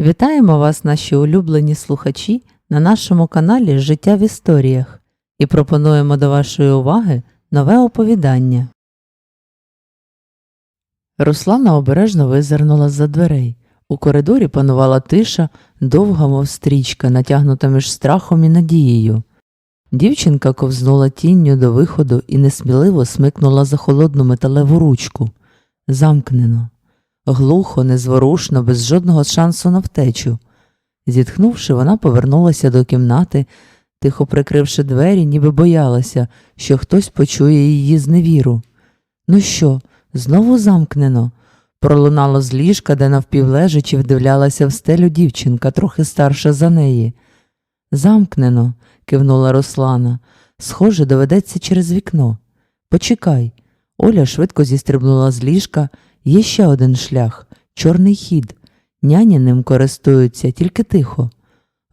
Вітаємо вас, наші улюблені слухачі, на нашому каналі Життя в історіях і пропонуємо до вашої уваги нове оповідання. Руслана обережно визирнула з-за дверей. У коридорі панувала тиша, довга, мов стрічка, натягнута між страхом і надією. Дівчинка ковзнула тінню до виходу і несміливо смикнула за холодну металеву ручку. Замкнено глухо, незворушно, без жодного шансу на втечу. Зітхнувши, вона повернулася до кімнати, тихо прикривши двері, ніби боялася, що хтось почує її зневіру. Ну що, знову замкнено? Пролунало з ліжка, де навпівлежачи вдивлялася в стелю дівчинка, трохи старша за неї. Замкнено, кивнула Руслана. Схоже, доведеться через вікно. Почекай. Оля швидко зістрибнула з ліжка. Є ще один шлях чорний хід. Няні ним користуються, тільки тихо.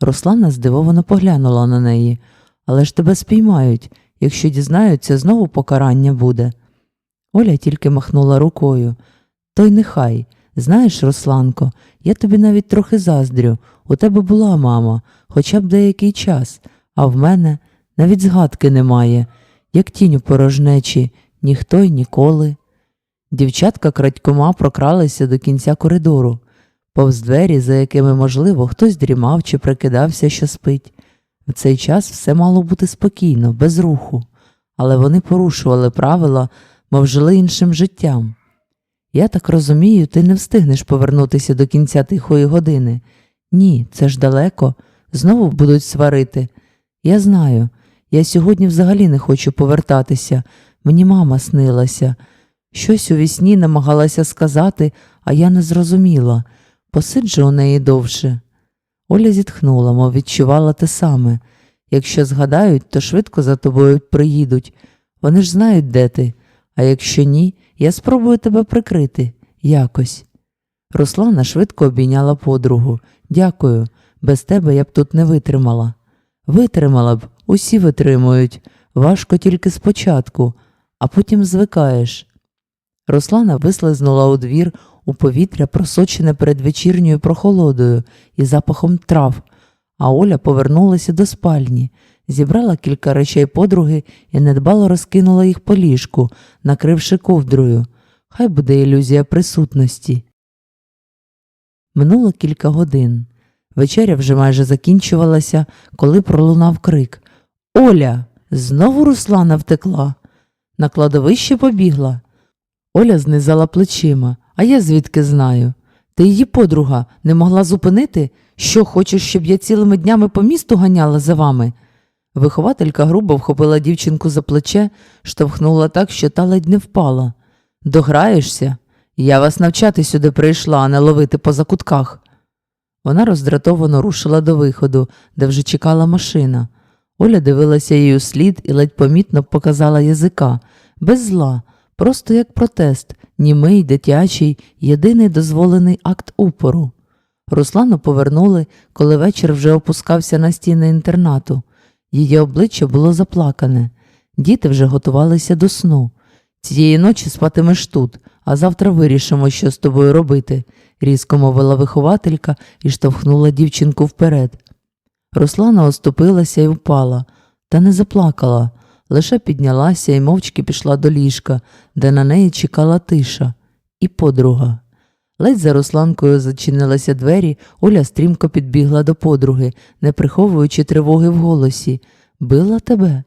Руслана здивовано поглянула на неї. Але ж тебе спіймають. Якщо дізнаються, знову покарання буде. Оля тільки махнула рукою. То й нехай. Знаєш, Русланко, я тобі навіть трохи заздрю. У тебе була мама, хоча б деякий час, а в мене навіть згадки немає, як тінь у порожнечі, ніхто й ніколи. Дівчатка крадькома прокралися до кінця коридору, повз двері, за якими, можливо, хтось дрімав чи прикидався, що спить. В цей час все мало бути спокійно, без руху, але вони порушували правила, мов жили іншим життям. Я так розумію, ти не встигнеш повернутися до кінця тихої години. Ні, це ж далеко, знову будуть сварити. Я знаю, я сьогодні взагалі не хочу повертатися, мені мама снилася. Щось у вісні намагалася сказати, а я не зрозуміла. Посиджу у неї довше. Оля зітхнула, мов відчувала те саме. Якщо згадають, то швидко за тобою приїдуть. Вони ж знають, де ти. А якщо ні, я спробую тебе прикрити якось. Руслана швидко обійняла подругу. Дякую, без тебе я б тут не витримала. Витримала б, усі витримують. Важко тільки спочатку, а потім звикаєш. Руслана вислизнула у двір у повітря, просочене передвечірньою прохолодою і запахом трав, а Оля повернулася до спальні, зібрала кілька речей подруги і недбало розкинула їх по ліжку, накривши ковдрою. Хай буде ілюзія присутності. Минуло кілька годин. Вечеря вже майже закінчувалася, коли пролунав крик Оля! Знову Руслана втекла. На кладовище побігла. Оля знизала плечима, а я звідки знаю. Ти її подруга не могла зупинити? Що хочеш, щоб я цілими днями по місту ганяла за вами? Вихователька грубо вхопила дівчинку за плече, штовхнула так, що та ледь не впала. Дограєшся? Я вас навчати сюди прийшла, а не ловити по закутках. Вона роздратовано рушила до виходу, де вже чекала машина. Оля дивилася їй слід і ледь помітно показала язика, без зла, просто як протест, німий, дитячий, єдиний дозволений акт упору. Руслану повернули, коли вечір вже опускався на стіни інтернату. Її обличчя було заплакане. Діти вже готувалися до сну. Цієї ночі спатимеш тут, а завтра вирішимо, що з тобою робити, різко мовила вихователька і штовхнула дівчинку вперед. Руслана оступилася і впала, та не заплакала, лише піднялася і мовчки пішла до ліжка, де на неї чекала тиша, і подруга. Ледь за Русланкою зачинилися двері, Оля стрімко підбігла до подруги, не приховуючи тривоги в голосі. Била тебе?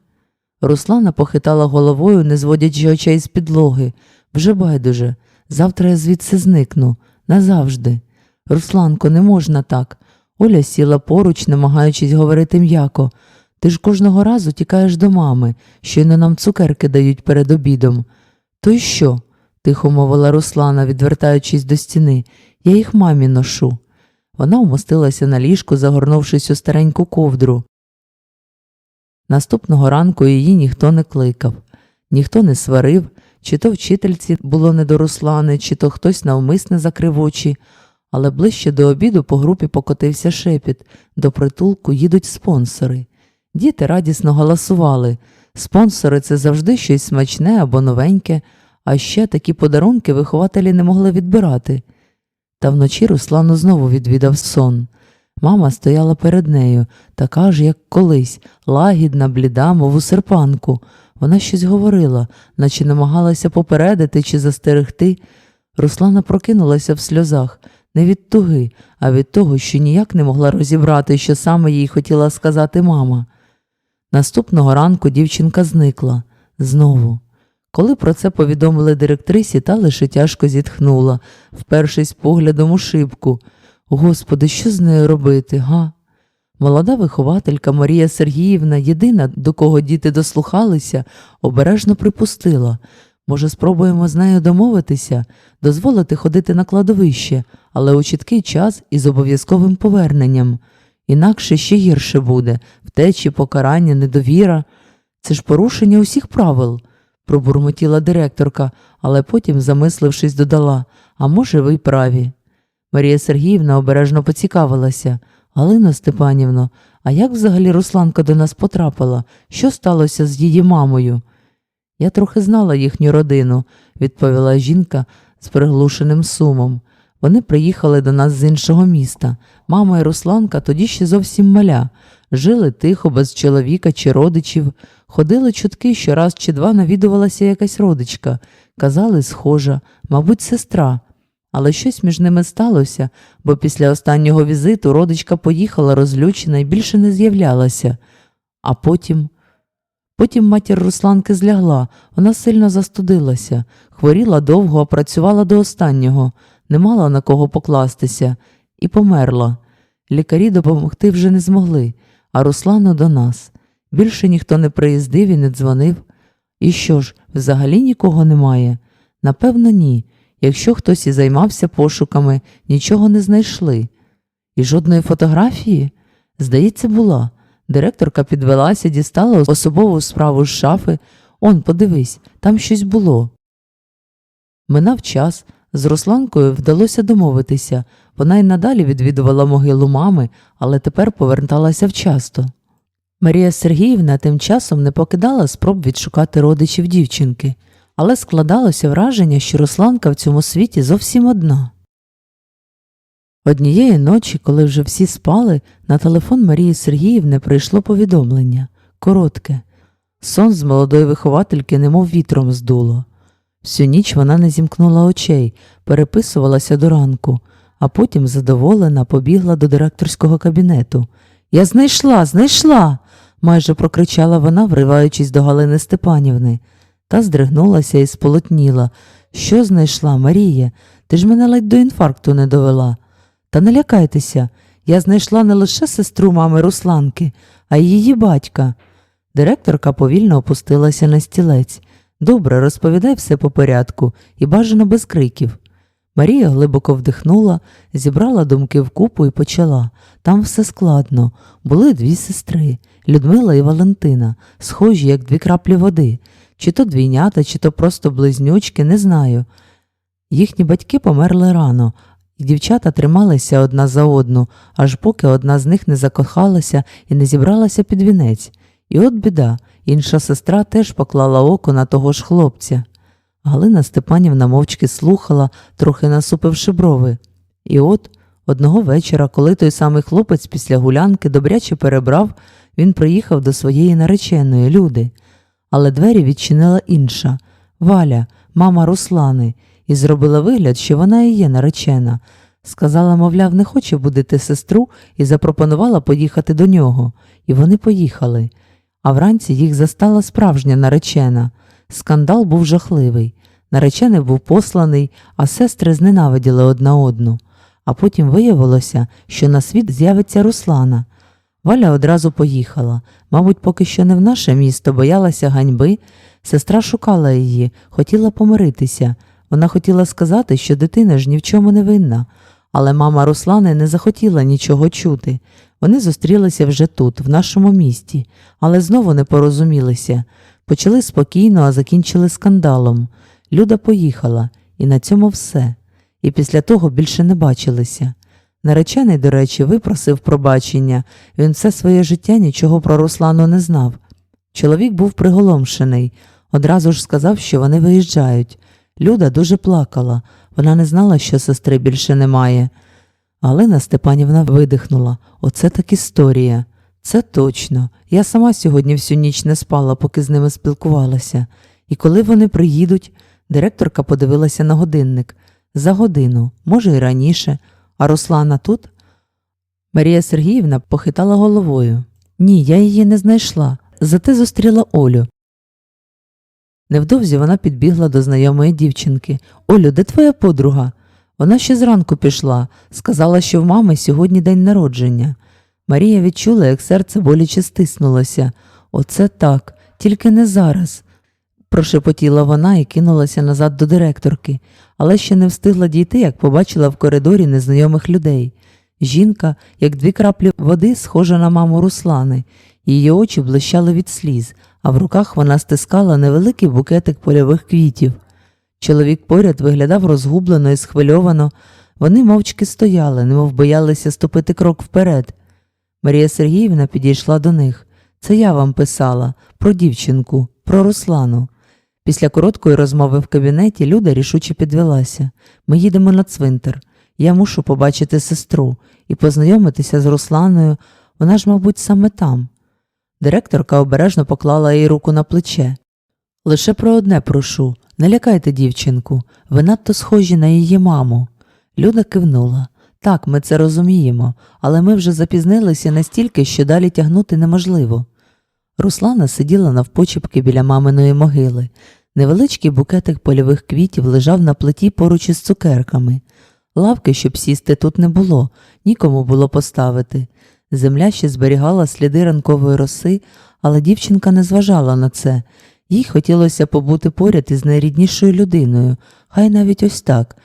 Руслана похитала головою, не зводячи очей з підлоги. Вже байдуже. Завтра я звідси зникну. Назавжди. Русланко, не можна так. Оля сіла поруч, намагаючись говорити м'яко. Ти ж кожного разу тікаєш до мами, щойно нам цукерки дають перед обідом. То й що? тихо мовила Руслана, відвертаючись до стіни. Я їх мамі ношу. Вона вмостилася на ліжку, загорнувшись у стареньку ковдру. Наступного ранку її ніхто не кликав, ніхто не сварив, чи то вчительці було не до Руслани, чи то хтось навмисне закрив очі, але ближче до обіду по групі покотився шепіт до притулку їдуть спонсори. Діти радісно голосували. Спонсори це завжди щось смачне або новеньке, а ще такі подарунки вихователі не могли відбирати. Та вночі Руслану знову відвідав сон. Мама стояла перед нею, така ж, як колись, лагідна, бліда, мов у серпанку. Вона щось говорила, наче намагалася попередити чи застерегти. Руслана прокинулася в сльозах, не від туги, а від того, що ніяк не могла розібрати, що саме їй хотіла сказати мама. Наступного ранку дівчинка зникла знову. Коли про це повідомили директрисі, та лише тяжко зітхнула, впершись поглядом у шибку. Господи, що з нею робити, га? Молода вихователька Марія Сергіївна, єдина, до кого діти дослухалися, обережно припустила. Може, спробуємо з нею домовитися, дозволити ходити на кладовище, але у чіткий час і з обов'язковим поверненням. Інакше ще гірше буде втечі, покарання, недовіра. Це ж порушення усіх правил, пробурмотіла директорка, але потім, замислившись, додала А може, ви й праві. Марія Сергіївна обережно поцікавилася. Галино Степанівно, а як взагалі Русланка до нас потрапила? Що сталося з її мамою? Я трохи знала їхню родину, відповіла жінка з приглушеним сумом. Вони приїхали до нас з іншого міста. Мама і Русланка тоді ще зовсім маля. Жили тихо, без чоловіка чи родичів. Ходили чутки, що раз чи два навідувалася якась родичка. Казали, схожа, мабуть, сестра. Але щось між ними сталося, бо після останнього візиту родичка поїхала розлючена і більше не з'являлася. А потім. Потім матір Русланки злягла, вона сильно застудилася, хворіла довго, а працювала до останнього, не мала на кого покластися, і померла. Лікарі допомогти вже не змогли, а Руслану до нас. Більше ніхто не приїздив і не дзвонив. І що ж, взагалі нікого немає? Напевно, ні. Якщо хтось і займався пошуками, нічого не знайшли. І жодної фотографії? Здається, була. Директорка підвелася, дістала особову справу з шафи. Он, подивись, там щось було. Минав час. З Русланкою вдалося домовитися. Вона й надалі відвідувала могилу мами, але тепер поверталася вчасно. Марія Сергіївна тим часом не покидала спроб відшукати родичів дівчинки, але складалося враження, що Русланка в цьому світі зовсім одна. Однієї ночі, коли вже всі спали, на телефон Марії Сергіївни прийшло повідомлення коротке. Сон з молодої виховательки немов вітром здуло. Всю ніч вона не зімкнула очей, переписувалася до ранку, а потім, задоволена, побігла до директорського кабінету. Я знайшла, знайшла. майже прокричала вона, вриваючись до Галини Степанівни. Та здригнулася і сполотніла. Що знайшла, Марія? Ти ж мене ледь до інфаркту не довела. Та не лякайтеся, я знайшла не лише сестру мами Русланки, а й її батька. Директорка повільно опустилася на стілець. Добре, розповідай все по порядку і бажано без криків. Марія глибоко вдихнула, зібрала думки вкупу і почала. Там все складно. Були дві сестри Людмила і Валентина, схожі, як дві краплі води. Чи то двійнята, чи то просто близнючки, не знаю. Їхні батьки померли рано, і дівчата трималися одна за одну, аж поки одна з них не закохалася і не зібралася під вінець. І от біда, інша сестра теж поклала око на того ж хлопця. Галина Степанівна мовчки слухала, трохи насупивши брови. І от одного вечора, коли той самий хлопець після гулянки добряче перебрав, він приїхав до своєї нареченої люди. Але двері відчинила інша Валя, мама Руслани, і зробила вигляд, що вона і є наречена. Сказала, мовляв, не хоче будити сестру і запропонувала поїхати до нього. І вони поїхали. А вранці їх застала справжня наречена. Скандал був жахливий. Наречений був посланий, а сестри зненавиділи одна одну. А потім виявилося, що на світ з'явиться Руслана. Валя одразу поїхала. Мабуть, поки що не в наше місто, боялася ганьби. Сестра шукала її, хотіла помиритися. Вона хотіла сказати, що дитина ж ні в чому не винна. Але мама Руслани не захотіла нічого чути. Вони зустрілися вже тут, в нашому місті, але знову не порозумілися. Почали спокійно, а закінчили скандалом. Люда поїхала, і на цьому все. І після того більше не бачилися. Наречений, до речі, випросив пробачення, він все своє життя нічого про Руслану не знав. Чоловік був приголомшений, одразу ж сказав, що вони виїжджають. Люда дуже плакала. Вона не знала, що сестри більше немає. Галина Степанівна видихнула. Оце так історія. Це точно. Я сама сьогодні всю ніч не спала, поки з ними спілкувалася. І коли вони приїдуть, директорка подивилася на годинник. За годину, може, і раніше. А Руслана тут? Марія Сергіївна похитала головою. Ні, я її не знайшла, зате зустріла Олю. Невдовзі вона підбігла до знайомої дівчинки. Олю, де твоя подруга? Вона ще зранку пішла, сказала, що в мами сьогодні день народження. Марія відчула, як серце боляче стиснулося. Оце так, тільки не зараз. Прошепотіла вона і кинулася назад до директорки, але ще не встигла дійти, як побачила в коридорі незнайомих людей. Жінка, як дві краплі води, схожа на маму Руслани. Її очі блищали від сліз, а в руках вона стискала невеликий букетик польових квітів. Чоловік поряд виглядав розгублено і схвильовано. Вони мовчки стояли, немов боялися ступити крок вперед. Марія Сергіївна підійшла до них. Це я вам писала про дівчинку, про Руслану. Після короткої розмови в кабінеті Люда рішуче підвелася. Ми їдемо на цвинтар. Я мушу побачити сестру і познайомитися з Русланою. Вона ж, мабуть, саме там. Директорка обережно поклала їй руку на плече. Лише про одне прошу не лякайте дівчинку, ви надто схожі на її маму. Люда кивнула. Так, ми це розуміємо, але ми вже запізнилися настільки, що далі тягнути неможливо. Руслана сиділа навпочепки біля маминої могили. Невеличкий букетик польових квітів лежав на плиті поруч із цукерками. Лавки, щоб сісти, тут не було, нікому було поставити. Земля ще зберігала сліди ранкової роси, але дівчинка не зважала на це. Їй хотілося побути поряд із найріднішою людиною, хай навіть ось так.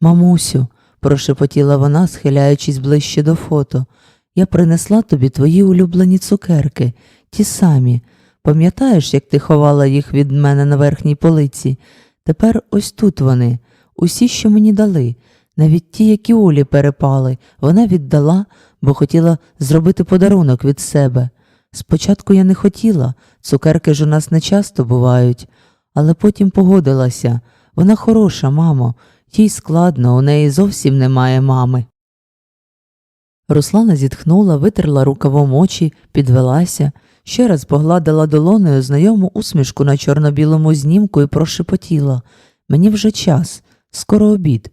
Мамусю, прошепотіла вона, схиляючись ближче до фото, я принесла тобі твої улюблені цукерки, ті самі. Пам'ятаєш, як ти ховала їх від мене на верхній полиці? Тепер ось тут вони, усі, що мені дали, навіть ті, які Олі перепали, вона віддала, бо хотіла зробити подарунок від себе. Спочатку я не хотіла, цукерки ж у нас не часто бувають, але потім погодилася. Вона хороша, мамо, їй складно, у неї зовсім немає мами. Руслана зітхнула, витерла рукавом очі, підвелася, ще раз погладила долоною знайому усмішку на чорно-білому знімку і прошепотіла Мені вже час, скоро обід.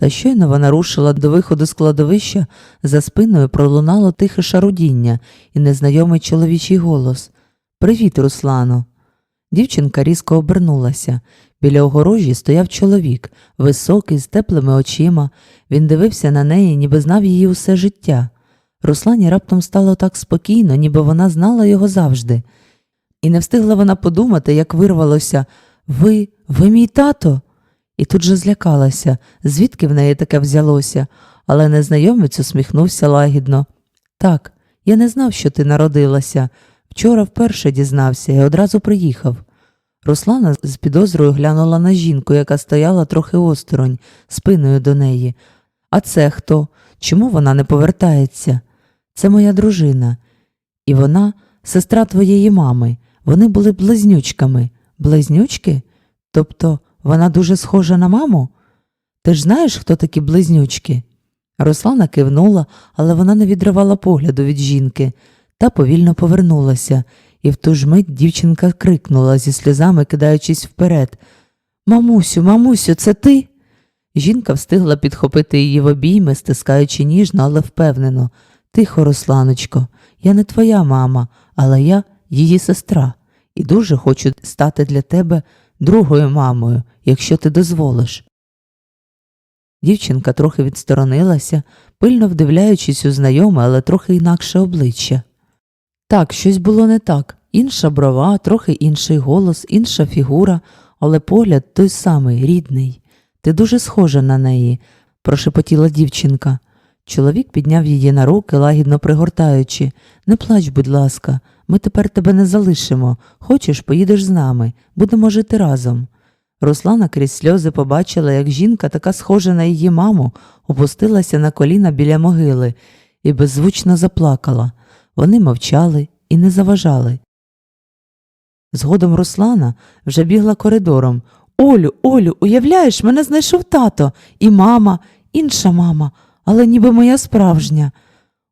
Та щойно вона рушила до виходу з кладовища, за спиною пролунало тихе шарудіння і незнайомий чоловічий голос Привіт, Руслано. Дівчинка різко обернулася. Біля огорожі стояв чоловік, високий, з теплими очима. Він дивився на неї, ніби знав її усе життя. Руслані раптом стало так спокійно, ніби вона знала його завжди. І не встигла вона подумати, як вирвалося Ви, ви мій тато? І тут же злякалася, звідки в неї таке взялося, але незнайомець усміхнувся лагідно. Так, я не знав, що ти народилася. Вчора вперше дізнався і одразу приїхав. Руслана з підозрою глянула на жінку, яка стояла трохи осторонь, спиною до неї. А це хто? Чому вона не повертається? Це моя дружина. І вона сестра твоєї мами. Вони були близнючками. Близнючки? Тобто вона дуже схожа на маму? Ти ж знаєш, хто такі близнючки? Руслана кивнула, але вона не відривала погляду від жінки та повільно повернулася, і в ту ж мить дівчинка крикнула зі сльозами, кидаючись вперед. Мамусю, мамусю, це ти? Жінка встигла підхопити її в обійми, стискаючи ніжно, але впевнено. Тихо, Русланочко, я не твоя мама, але я її сестра, і дуже хочу стати для тебе другою мамою, якщо ти дозволиш. Дівчинка трохи відсторонилася, пильно вдивляючись у знайоме, але трохи інакше обличчя. Так, щось було не так. Інша брова, трохи інший голос, інша фігура, але погляд той самий, рідний. Ти дуже схожа на неї, прошепотіла дівчинка. Чоловік підняв її на руки, лагідно пригортаючи. Не плач, будь ласка, ми тепер тебе не залишимо. Хочеш, поїдеш з нами, будемо жити разом. Руслана крізь сльози побачила, як жінка, така схожа на її маму, опустилася на коліна біля могили і беззвучно заплакала. Вони мовчали і не заважали. Згодом Руслана вже бігла коридором. Олю, Олю, уявляєш, мене знайшов тато, і мама, інша мама, але ніби моя справжня.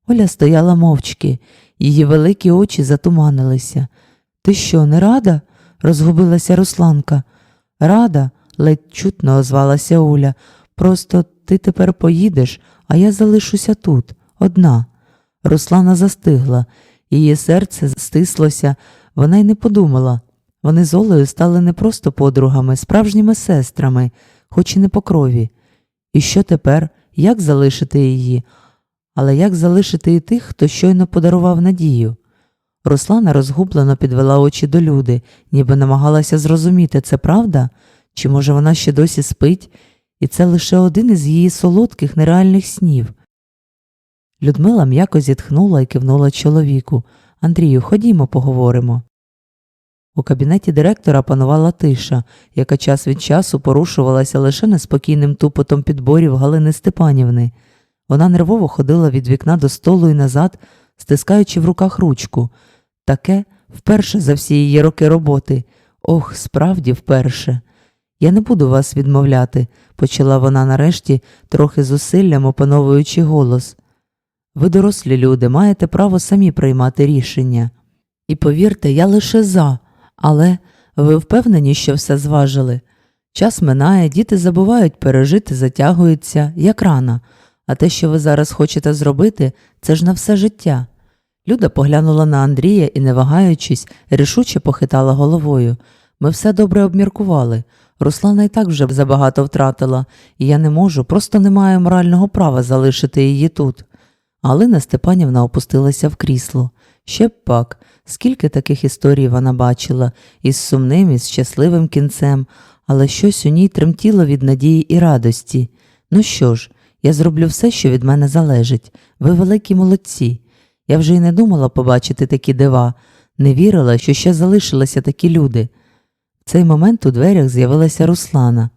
Оля стояла мовчки, її великі очі затуманилися. Ти що, не рада? розгубилася Русланка. Рада, ледь чутно озвалася Оля. Просто ти тепер поїдеш, а я залишуся тут, одна. Руслана застигла, її серце стислося, вона й не подумала. Вони з Олею стали не просто подругами, справжніми сестрами, хоч і не по крові. І що тепер? Як залишити її? Але як залишити і тих, хто щойно подарував надію? Руслана розгублено підвела очі до люди, ніби намагалася зрозуміти, це правда? Чи може вона ще досі спить, і це лише один із її солодких нереальних снів. Людмила м'яко зітхнула і кивнула чоловіку. Андрію, ходімо, поговоримо. У кабінеті директора панувала тиша, яка час від часу порушувалася лише неспокійним тупотом підборів Галини Степанівни. Вона нервово ходила від вікна до столу і назад, стискаючи в руках ручку. Таке вперше за всі її роки роботи. Ох, справді вперше. Я не буду вас відмовляти, почала вона нарешті, трохи зусиллям опановуючи голос. Ви дорослі люди, маєте право самі приймати рішення. І повірте, я лише за, але ви впевнені, що все зважили. Час минає, діти забувають пережити, затягуються, як рана, а те, що ви зараз хочете зробити, це ж на все життя. Люда поглянула на Андрія і, не вагаючись, рішуче похитала головою. Ми все добре обміркували. Руслана і так вже забагато втратила, і я не можу, просто не маю морального права залишити її тут. Галина Степанівна опустилася в крісло. Ще б пак, скільки таких історій вона бачила, із сумним, і з щасливим кінцем, але щось у ній тремтіло від надії і радості. Ну що ж, я зроблю все, що від мене залежить. Ви великі молодці. Я вже й не думала побачити такі дива, не вірила, що ще залишилися такі люди. В цей момент у дверях з'явилася Руслана.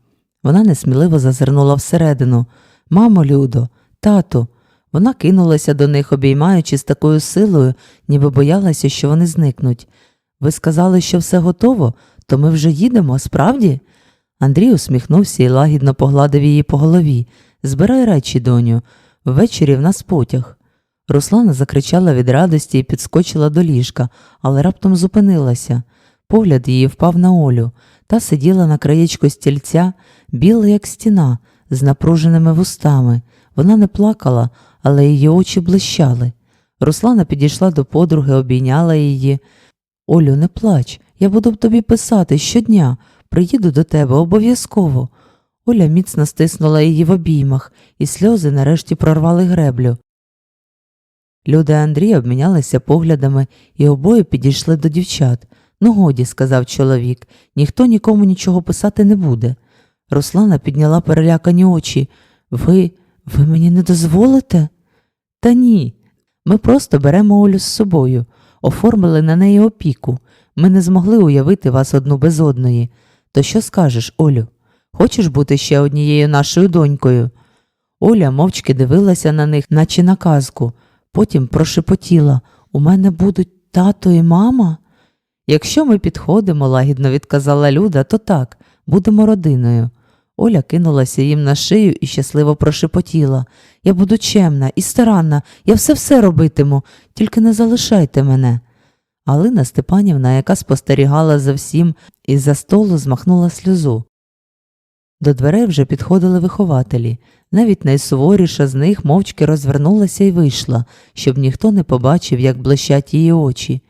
Вона несміливо зазирнула всередину. Мамо, Людо, тату. Вона кинулася до них, обіймаючи з такою силою, ніби боялася, що вони зникнуть. Ви сказали, що все готово, то ми вже їдемо, справді? Андрій усміхнувся і лагідно погладив її по голові. Збирай речі, доню. Ввечері в нас потяг. Руслана закричала від радості і підскочила до ліжка, але раптом зупинилася. Погляд її впав на Олю. Та сиділа на краєчку стільця, біла, як стіна, з напруженими вустами. Вона не плакала, але її очі блищали. Руслана підійшла до подруги, обійняла її. Олю, не плач, я буду тобі писати щодня, приїду до тебе обов'язково. Оля міцно стиснула її в обіймах, і сльози нарешті прорвали греблю. Люда і Андрій обмінялися поглядами і обоє підійшли до дівчат. Ну, годі, сказав чоловік, ніхто нікому нічого писати не буде. Руслана підняла перелякані очі. Ви, ви мені не дозволите? Та ні. Ми просто беремо Олю з собою, оформили на неї опіку. Ми не змогли уявити вас одну без одної. То що скажеш, Олю? Хочеш бути ще однією нашою донькою? Оля мовчки дивилася на них, наче на казку, потім прошепотіла У мене будуть тато і мама? Якщо ми підходимо, лагідно відказала Люда, то так, будемо родиною. Оля кинулася їм на шию і щасливо прошепотіла Я буду чемна і старанна, я все все робитиму, тільки не залишайте мене. Галина Степанівна, яка спостерігала за всім із за столу, змахнула сльозу. До дверей вже підходили вихователі. Навіть найсуворіша з них мовчки розвернулася і вийшла, щоб ніхто не побачив, як блищать її очі.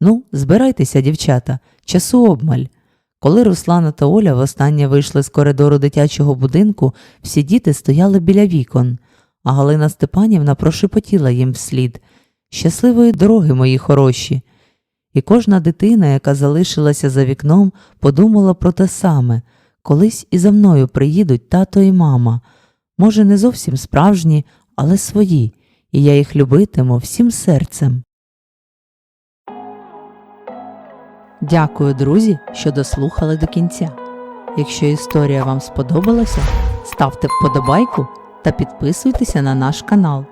Ну, збирайтеся, дівчата, часу обмаль. Коли Руслана та Оля востаннє вийшли з коридору дитячого будинку, всі діти стояли біля вікон, а Галина Степанівна прошепотіла їм вслід Щасливої дороги, мої хороші. І кожна дитина, яка залишилася за вікном, подумала про те саме колись і за мною приїдуть тато і мама. Може, не зовсім справжні, але свої, і я їх любитиму всім серцем. Дякую, друзі, що дослухали до кінця. Якщо історія вам сподобалася, ставте вподобайку та підписуйтеся на наш канал.